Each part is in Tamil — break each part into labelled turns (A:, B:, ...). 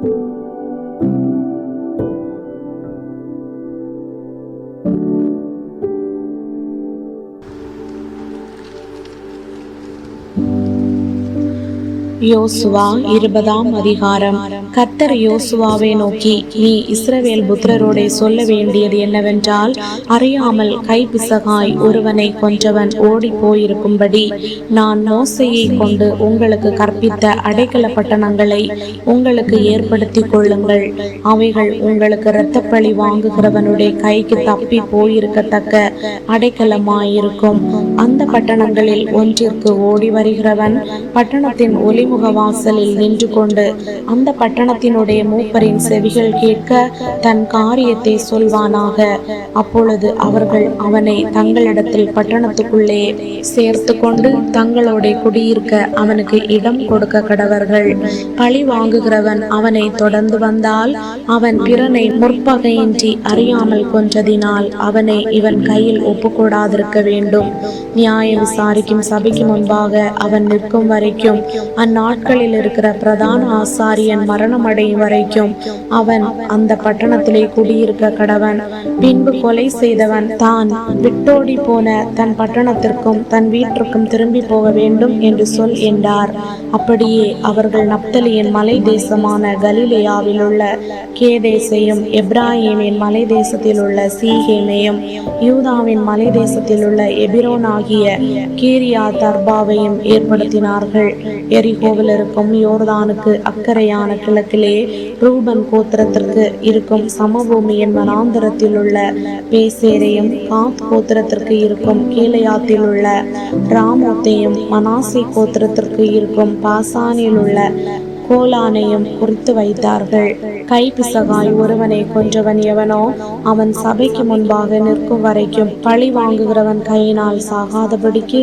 A: thank you யோசுவா இருபதாம் அதிகாரம். கத்தர் யோசுவாவை நோக்கி நீ இஸ்ரவேல் புத்திரரோட சொல்ல வேண்டியது என்னவென்றால் அறியாமல் கைப்பிசகாய் ஒருவனை கொன்றவன் ஓடி போயிருக்கும்படி நான் மோசையை கொண்டு உங்களுக்கு கற்பித்த அடைக்கல பட்டணங்களை உங்களுக்கு ஏற்படுத்தி கொள்ளுங்கள். அவைகள் உங்களுக்கு இரத்தப்பழி வாங்குகிறவனுடைய கைக்கு தப்பி போயிருக்கத்தக்க அடைக்கலமாயிருக்கும். அந்த பட்டணங்களில் ஒன்றிற்கு ஓடி வருகிறவன் பட்டணத்தின் துறைமுக வாசலில் நின்று கொண்டு அந்த பட்டணத்தினுடைய மூப்பரின் செவிகள் கேட்க தன் காரியத்தை சொல்வானாக. அப்பொழுது அவர்கள் அவனை தங்களிடத்தில் பட்டணத்துக்குள்ளே சேர்த்து கொண்டு தங்களோட குடியிருக்க அவனுக்கு இடம் கொடுக்க கடவர்கள். பழி வாங்குகிறவன் அவனை தொடர்ந்து வந்தால் அவன் பிறனை முற்பகையின்றி அறியாமல் கொன்றதினால் அவனை இவன் கையில் ஒப்புக்கூடாதிருக்க வேண்டும். நியாயம் விசாரிக்கும் சபைக்கு முன்பாக அவன் நிற்கும் வரைக்கும் அந்நாள் நாட்களில் இருக்கிற பிரதான ஆசாரியன் மரணம் அடையும் வரைக்கும் அவன் அந்த பட்டணத்திலே குடியிருக்க கடவன். பின்பு கொலை செய்தவன் தான் விட்டோடி போன தன் பட்டணத்திற்கும் தன் வீட்டிற்கும் திரும்பி போக வேண்டும் என்று சொல் என்றார். அப்படியே அவர்கள் நப்தலியின் மலை தேசமான கலிலேயாவில் உள்ள கேதேசையும் எப்ராஹிமின் மலை தேசத்தில் உள்ள சீகேமையும் யூதாவின் மலை தேசத்தில் உள்ள எபிரோன் ஆகிய கீரியா தர்பாவையும் ஏற்படுத்தினார்கள். எரிகோ எரிகோவில் இருக்கும் யோர்தானுக்கு அக்கறையான கிழக்கிலே ரூபன் கோத்திரத்திற்கு இருக்கும் சமபூமியின் வனாந்தரத்தில் உள்ள பேசேரையும் காத் கோத்திரத்திற்கு இருக்கும் கீழையாத்தில் உள்ள ராமோத்தையும் மனாசி கோத்திரத்திற்கு இருக்கும் பாசானில் உள்ள கோலானையும் குறித்து வைத்தார்கள். கை பிசகாய் ஒருவனை கொன்றவன் எவனோ அவன் சபைக்கு முன்பாக நிற்கும் வரைக்கும் பழி வாங்குகிறவன் கையினால் சாகாதபடிக்கு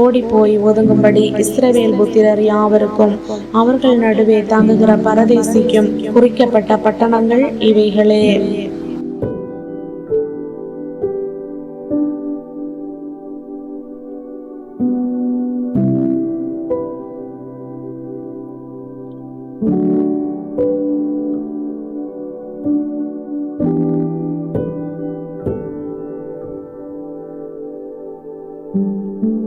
A: ஓடி போய் ஒதுங்கும்படி இஸ்ரவேல் புத்திரர் யாவருக்கும் அவர்கள் நடுவே தங்குகிற பரதேசிக்கும் குறிக்கப்பட்ட பட்டணங்கள் இவைகளே. Thank you.